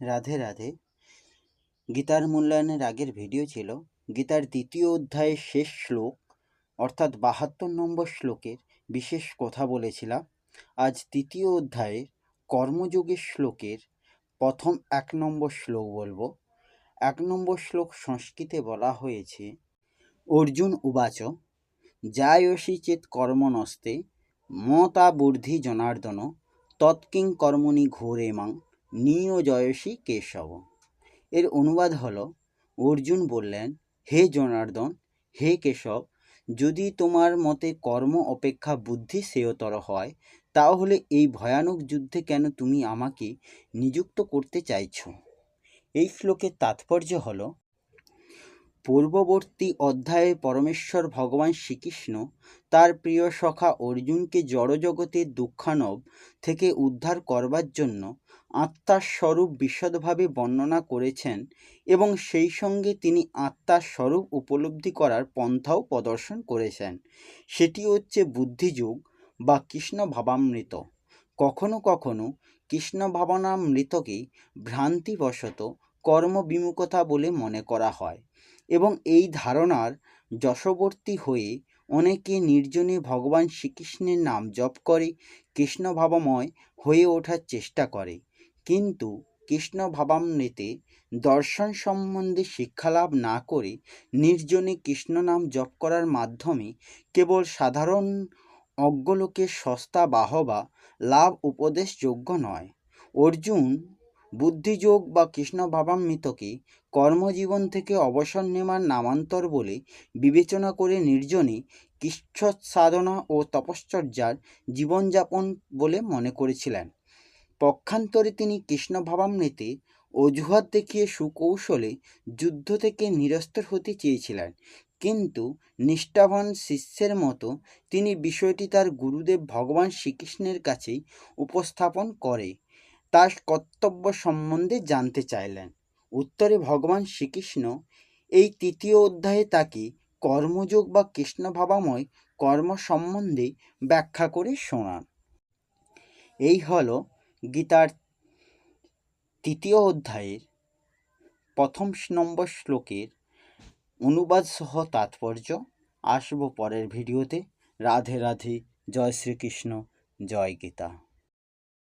রাধে রাধে। গীতার মূল্যায়নের আগের ভিডিও ছিল গীতার দ্বিতীয় অধ্যায়ের শেষ শ্লোক, অর্থাৎ বাহাত্তর নম্বর শ্লোকের বিশেষ কথা বলেছিলাম। আজ তৃতীয় অধ্যায়ের কর্মযোগের শ্লোকের প্রথম এক নম্বর শ্লোক বলব। এক নম্বর শ্লোক সংস্কৃতে বলা হয়েছে, অর্জুন উবাচ, যায়সি চেত কর্মনস্তে মতা বুদ্ধি জনার্দন, তৎকিং কর্মণি ঘোরে মাং নিয়োজয়সী কেশব। এর অনুবাদ হলো, অর্জুন বললেন, হে জনার্দন, হে কেশব, যদি তোমার মতে কর্ম অপেক্ষা বুদ্ধি শ্রেয়তর হয়, তাহলে এই ভয়ানক যুদ্ধে কেন তুমি আমাকে নিযুক্ত করতে চাইছ? এই শ্লোকের তাৎপর্য হলো পূর্ববর্তী অধ্যায়ে পরমেশ্বর ভগবান শ্রীকৃষ্ণ তার প্রিয় সখা অর্জুনকে জড়জগতের দুঃখানব থেকে উদ্ধার করবার জন্য আত্মার স্বরূপ বিশদভাবে বর্ণনা করেছেন এবং সেই সঙ্গে তিনি আত্মার স্বরূপ উপলব্ধি করার পন্থাও প্রদর্শন করেছেন। সেটি হচ্ছে বুদ্ধিযুগ বা কৃষ্ণ ভাবামৃত কখনো কখনো কৃষ্ণ ভাবনামৃতকে ভ্রান্তিবশত কর্মবিমুখতা বলে মনে করা হয়। এবং এই ধারণার যশবর্তী হয়ে অনেকে নির্জনে ভগবান শ্রীকৃষ্ণের নাম জপ করে কৃষ্ণ ভাবময় হয়ে ওঠার চেষ্টা করে। কিন্তু কৃষ্ণ ভাবামৃতে দর্শন সম্বন্ধে শিক্ষালাভ না করে নির্জনে কৃষ্ণ নাম জপ করার মাধ্যমে কেবল সাধারণ অজ্ঞলোকের সস্তা বাহবা লাভ উপদেশযোগ্য নয়। অর্জুন বুদ্ধিযোগ বা কৃষ্ণ ভাবামৃতকে কর্মজীবন থেকে অবসর নেওয়ার নামান্তর বলে বিবেচনা করে নির্জনে সাধনা ও তপশ্চর্যার জীবনযাপন বলে মনে করেছিলেন। পক্ষান্তরে তিনি কৃষ্ণ ভাবামৃতে অজুহাত দেখিয়ে সুকৌশলে যুদ্ধ থেকে নিরস্তর হতে চেয়েছিলেন। কিন্তু নিষ্ঠাবান শিষ্যের মতো তিনি বিষয়টি তার গুরুদেব ভগবান শ্রীকৃষ্ণের কাছেই উপস্থাপন করে। তার কর্তব্য সম্বন্ধে জানতে চাইলেন। উত্তরে ভগবান শ্রীকৃষ্ণ এই তৃতীয় অধ্যায়ে তাকে কর্মযোগ বা কৃষ্ণ ভাবাময় কর্ম সম্বন্ধে ব্যাখ্যা করে শোনান। এই হল গীতার তৃতীয় অধ্যায়ের প্রথম নম্বর শ্লোকের অনুবাদ সহ তাৎপর্য। আসব পরের ভিডিওতে। রাধে রাধে। জয় শ্রীকৃষ্ণ। জয় গীতা।